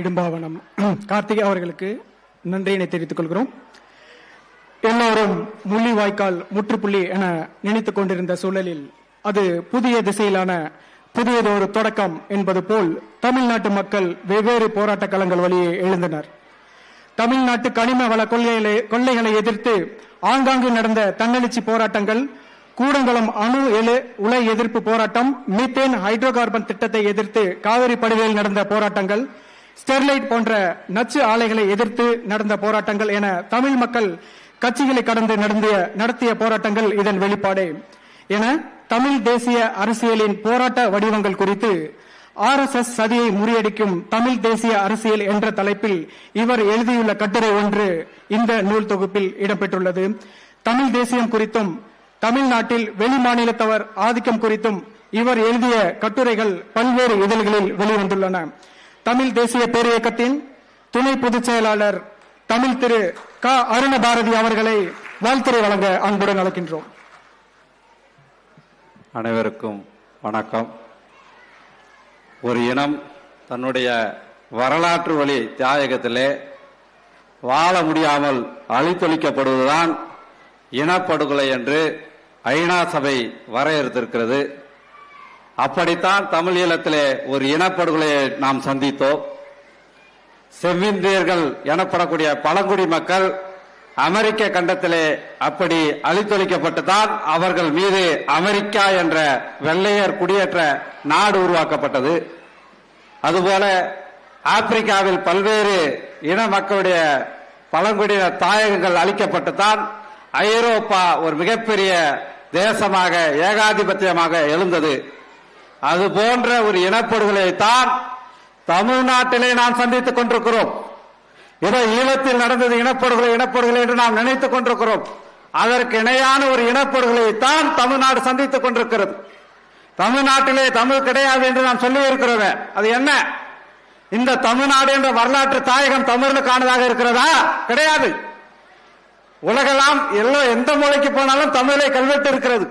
இடும்பாவனம். கார்த்திகை அவர்களுக்கு நன்றியினை தெரிவித்துக் கொள்கிறோம். எல்லோரும் முள்ளிவாய்க்கால் முற்றுப்புள்ளி என நினைத்துக் கொண்டிருந்த சூழலில் அது புதிய திசையிலான புதியதொரு தொடக்கம் என்பது போல் தமிழ்நாட்டு மக்கள் வெவ்வேறு போராட்ட களங்கள் வழியே எழுந்தனர். தமிழ்நாட்டு கனிம வள கொள்ளைகளை கொள்ளைகளை எதிர்த்து ஆங்காங்கு நடந்த தன்னெழுச்சி போராட்டங்கள் கூடங்குளம் அணு எழு உலை எதிர்ப்பு போராட்டம் மீத்தேன் ஹைட்ரோ கார்பன் திட்டத்தை எதிர்த்து காவிரி படுகையில் நடந்த போராட்டங்கள் ஸ்டெர்லைட் போன்ற நச்சு ஆலைகளை எதிர்த்து நடந்த போராட்டங்கள் என தமிழ் மக்கள் கட்சிகளை கடந்து நடந்திய நடத்திய போராட்டங்கள் இதன் வெளிப்பாடே. என தமிழ் தேசிய அரசியலின் போராட்ட வடிவங்கள் குறித்து ஆர் எஸ் எஸ் சதியை முறியடிக்கும் தமிழ் தேசிய அரசியல் என்ற தலைப்பில் இவர் எழுதியுள்ள கட்டுரை ஒன்று இந்த நூல் தொகுப்பில் இடம்பெற்றுள்ளது. தமிழ் தேசியம் குறித்தும் தமிழ்நாட்டில் வெளி மாநிலத்தவர் ஆதிக்கம் குறித்தும் இவர் எழுதிய கட்டுரைகள் பல்வேறு இதழ்களில் வெளிவந்துள்ளன. தமிழ் தேசிய பேரியக்கத்தின் துணை பொதுச் செயலாளர் தமிழ் திரு க. அருண பாரதி அவர்களை வாழ்த்துறை வழங்க அன்புடன் அழைக்கின்றோம். அனைவருக்கும் வணக்கம். ஒரு இனம் தன்னுடைய வரலாற்று வழி தியாயகத்திலே வாழ முடியாமல் அழித்தொழிக்கப்படுவதுதான் இனப்படுகொலை என்று ஐநா சபை வரையறுத்திருக்கிறது. அப்படித்தான் தமிழ் ஈழத்திலே ஒரு இனப்படுகொலையை நாம் சந்தித்தோம். செவ்விந்தியர்கள் எனப்படக்கூடிய பழங்குடி மக்கள் அமெரிக்க கண்டத்திலே அப்படி அழித்தொழிக்கப்பட்டுதான் அவர்கள் மீது அமெரிக்கா என்ற வெள்ளையர் குடியேற்ற நாடு உருவாக்கப்பட்டது. அதுபோல ஆப்பிரிக்காவில் பல்வேறு இன மக்களுடைய பழங்குடியின தாயகங்கள் அழிக்கப்பட்டுதான் ஐரோப்பா ஒரு மிகப்பெரிய தேசமாக ஏகாதிபத்தியமாக எழுந்தது. அது போன்ற ஒரு இனப்படுகொலையைத்தான் தமிழ்நாட்டிலே நாம் சந்தித்துக் கொண்டிருக்கிறோம். ஏதோ ஈழத்தில் நடந்தது இனப்படுகொலை இனப்படுகொலை என்று நாம் நினைத்துக் கொண்டிருக்கிறோம். அதற்கு இணையான ஒரு இனப்படுகொலையைத்தான் தமிழ்நாடு சந்தித்துக் கொண்டிருக்கிறது. தமிழ்நாட்டிலே தமிழ் கிடையாது என்று நாம் சொல்லி இருக்கிறோமே அது என்ன? இந்த தமிழ்நாடு என்ற வரலாற்று தாயகம் தமிழுக்கானதாக இருக்கிறதா? கிடையாது. உலகெல்லாம் எல்லாம் எந்த மூலைக்கு போனாலும் தமிழை கல்வெட்டு இருக்கிறது.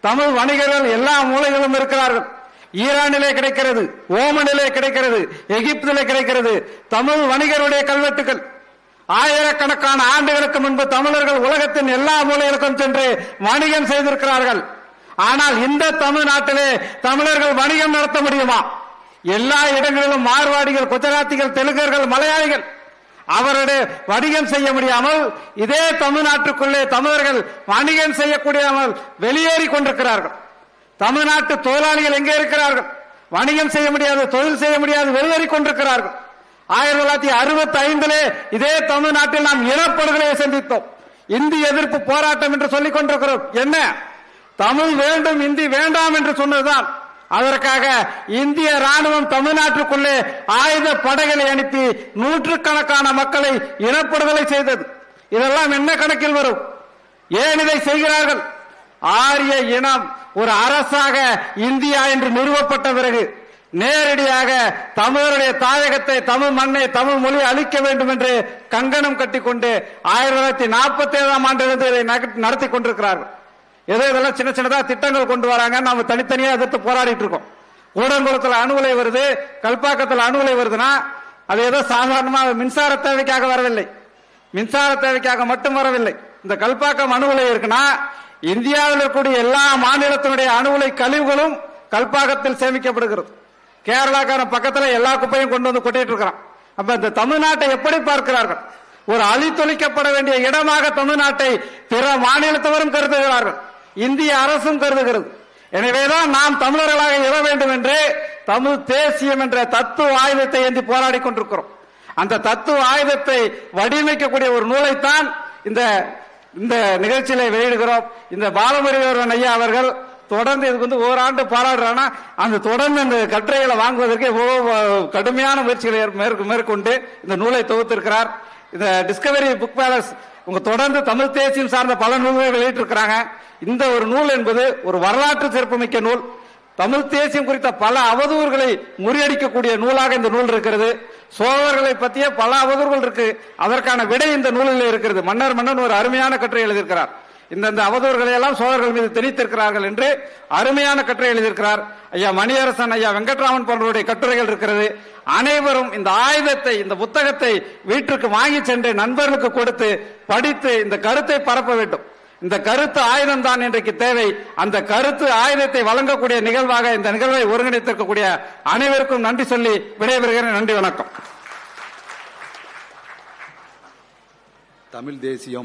தமிழ் வணிகர்கள் எல்லா மூலைகளும் இருக்கிறார்கள். ஈரானிலே கிடைக்கிறது ஓமனிலே கிடைக்கிறது எகிப்திலே கிடைக்கிறது தமிழ் வணிகருடைய கல்வெட்டுகள். ஆயிரக்கணக்கான ஆண்டுகளுக்கு முன்பு தமிழர்கள் உலகத்தின் எல்லா மூலைகளுக்கும் சென்று வணிகம் செய்திருக்கிறார்கள். ஆனால் இந்த தமிழ்நாட்டிலே தமிழர்கள் வணிகம் நடத்த முடியுமா? எல்லா இடங்களிலும் மார்வாடிகள் குஜராத்திகள் தெலுங்கர்கள் மலையாளிகள் அவருடைய வணிகம் செய்ய முடியாமல் இதே தமிழ்நாட்டுக்குள்ளே தமிழர்கள் வணிகம் செய்யக்கூடியாமல் வெளியேறி கொண்டிருக்கிறார்கள். தமிழ்நாட்டு தொழிலாளிகள் எங்கே இருக்கிறார்கள்? வணிகம் செய்ய முடியாது தொழில் செய்ய முடியாது வெளியேறி கொண்டிருக்கிறார்கள். ஆயிரத்தி தொள்ளாயிரத்தி அறுபத்தி ஐந்திலே இதே தமிழ்நாட்டில் நாம் இனப்படுகொலையை சந்தித்தோம். இந்தி எதிர்ப்பு போராட்டம் என்று சொல்லிக் கொண்டிருக்கிறோம். என்ன? தமிழ் வேண்டும் இந்தி வேண்டாம் என்று சொன்னதுதான். அதற்காக இந்திய ராணுவம் தமிழ்நாட்டுக்குள்ளே ஆயுத படைகளை அனுப்பி நூற்றுக்கணக்கான மக்களை இனப்படுகொலை செய்தது. இதெல்லாம் என்ன கணக்கில் வரும்? ஏன் இதை செய்கிறார்கள்? ஆரிய இனம் ஒரு அரசாக இந்தியா என்று நிறுவப்பட்ட பிறகு நேரடியாக தமிழருடைய தாயகத்தை தமிழ் மண்ணை தமிழ் மொழி அழிக்க வேண்டும் என்று கங்கணம் கட்டிக்கொண்டு ஆயிரத்தி தொள்ளாயிரத்தி நாற்பத்தி ஏழாம் ஆண்டிலிருந்து இதை நடத்தி கொண்டிருக்கிறார்கள். ஏதோ இதெல்லாம் சின்ன சின்னதா திட்டங்கள் கொண்டு வராங்க. நாம தனித்தனியா எதிர்த்து போராடிட்டு இருக்கோம். கூடங்குளத்துல அணுகுலை வருது கல்பாக்கத்துல அணுகுலை வருதுன்னா அது ஏதோ சாதாரணமாக மின்சார தேவைக்காக வரவில்லை. மின்சார தேவைக்காக மட்டும் வரவில்லை. இந்த கல்பாக்கம் அணுகுலை இருக்குன்னா இந்தியாவில் இருக்கக்கூடிய எல்லா மாநிலத்தினுடைய அணு உலை கழிவுகளும் கல்பாகத்தில் சேமிக்கப்படுகிறது. கேரளாக்காரன் பக்கத்தில் எல்லா குப்பையும் கொண்டு வந்து கொட்டிட்டு இருக்கிறான் அப்ப இந்த தமிழ்நாட்டை எப்படி பார்க்கிறார்கள்? ஒரு அழித்தொழிக்கப்பட வேண்டிய இடமாக தமிழ்நாட்டை பிற மாநிலத்தவரும் கருதுகிறார்கள். இந்திய அரசும் கருதுகிறது. எனவேதான் நாம் தமிழர்களாக இட வேண்டும் என்று தமிழ் தேசியம் என்ற தத்துவ ஆயுதத்தை ஏந்தி போராடி கொண்டிருக்கிறோம். அந்த தத்துவ ஆயுதத்தை வடிவமைக்கக்கூடிய ஒரு நூலைத்தான் இந்த இந்த நிகழ்ச்சியில வெளியிடுகிறோம். இந்த பாலமுருகன் ஐயா அவர்கள் தொடர்ந்து இதுக்கு வந்து ஓராண்டு போராடுறாங்கன்னா அந்த தொடர்ந்து அந்த கட்டுரைகளை வாங்குவதற்கு எவ்வளவு கடுமையான முயற்சிகளை மேற்கொ- மேற்கொண்டு இந்த நூலை தொகுத்திருக்கிறார். இந்த டிஸ்கவரி புக் பேலஸ் உங்க தொடர்ந்து தமிழ் தேசியம் சார்ந்த பல நூல்களை வெளியிட்டிருக்கிறாங்க. இந்த ஒரு நூல் என்பது ஒரு வரலாற்று சிறப்புமிக்க நூல். தமிழ் தேசியம் குறித்த பல அவதூறுகளை முறியடிக்கக்கூடிய நூலாக இந்த நூல் இருக்கிறது. சோழர்களை பற்றிய பல அவதூறுகள் இருக்கு. அதற்கான விடை இந்த நூலில் இருக்கிறது. மன்னர் மன்னன் ஒரு அருமையான கட்டுரை எழுதியிருக்கிறார். இந்தந்த அவதூறுகளை எல்லாம் சோழர்கள் மீது திணித்திருக்கிறார்கள் என்று அருமையான கட்டுரை எழுதியிருக்கிறார். ஐயா மணியரசன் ஐயா வெங்கட்ராமன் போன்றவருடைய கட்டுரைகள் இருக்கிறது. அனைவரும் இந்த ஆயுதத்தை இந்த புத்தகத்தை வீட்டிற்கு வாங்கி சென்று நண்பர்களுக்கு கொடுத்து படித்து இந்த கருத்தை பரப்ப வேண்டும். இந்த கருத்து ஆயுதம் தான் இன்றைக்கு தேவை. அந்த கருத்து ஆயுதத்தை வழங்கக்கூடிய நிகழ்வாக இந்த நிகழ்வை ஒருங்கிணைத்திருக்கக்கூடிய அனைவருக்கும் நன்றி சொல்லி விடைபெறுகிறேன். நன்றி வணக்கம். தமிழ் தேசியம்.